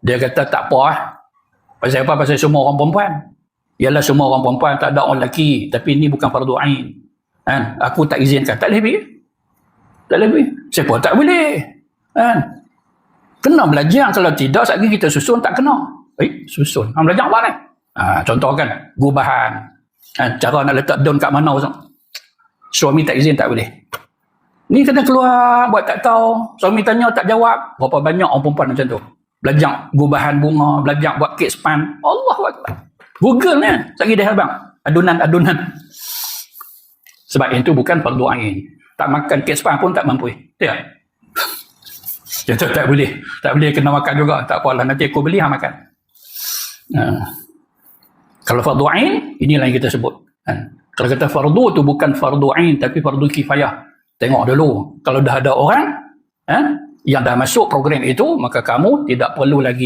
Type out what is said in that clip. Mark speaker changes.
Speaker 1: Dia kata tak apa lah. Pasal apa? Pasal semua orang perempuan. Ialah semua orang perempuan tak ada orang lelaki. Tapi ini bukan fardu ain. Kan? Aku tak izinkan. Tak boleh pergi. Tak boleh pergi. Siapa tak boleh. Kan? Kena belajar. Kalau tidak, saat kita susun tak kena. Eh, susun. Ha, belajar apa ni? Ha, contoh kan, gubahan. Ha, cara nak letak daun kat mana. Suami tak izin tak boleh. Ni kena keluar buat tak tahu. Suami tanya tak jawab. Berapa banyak orang perempuan macam tu. Belajar gubahan bunga, belajar buat kek span. Allah Akbar. Google ni. Sagi dah abang. Adunan-adunan. Sebab itu bukan fardu ain. Tak makan kek span pun tak mampu. Ya. Ya tak, tak boleh. Tak boleh kena makan juga. Tak apalah nanti aku beli hang makan. Ha. Kalau fardu ain, inilah yang kita sebut. Ha. Kalau kata fardu tu bukan fardu ain tapi fardu kifayah. Tengok dulu. Kalau dah ada orang ha, yang dah masuk program itu, maka kamu tidak perlu lagi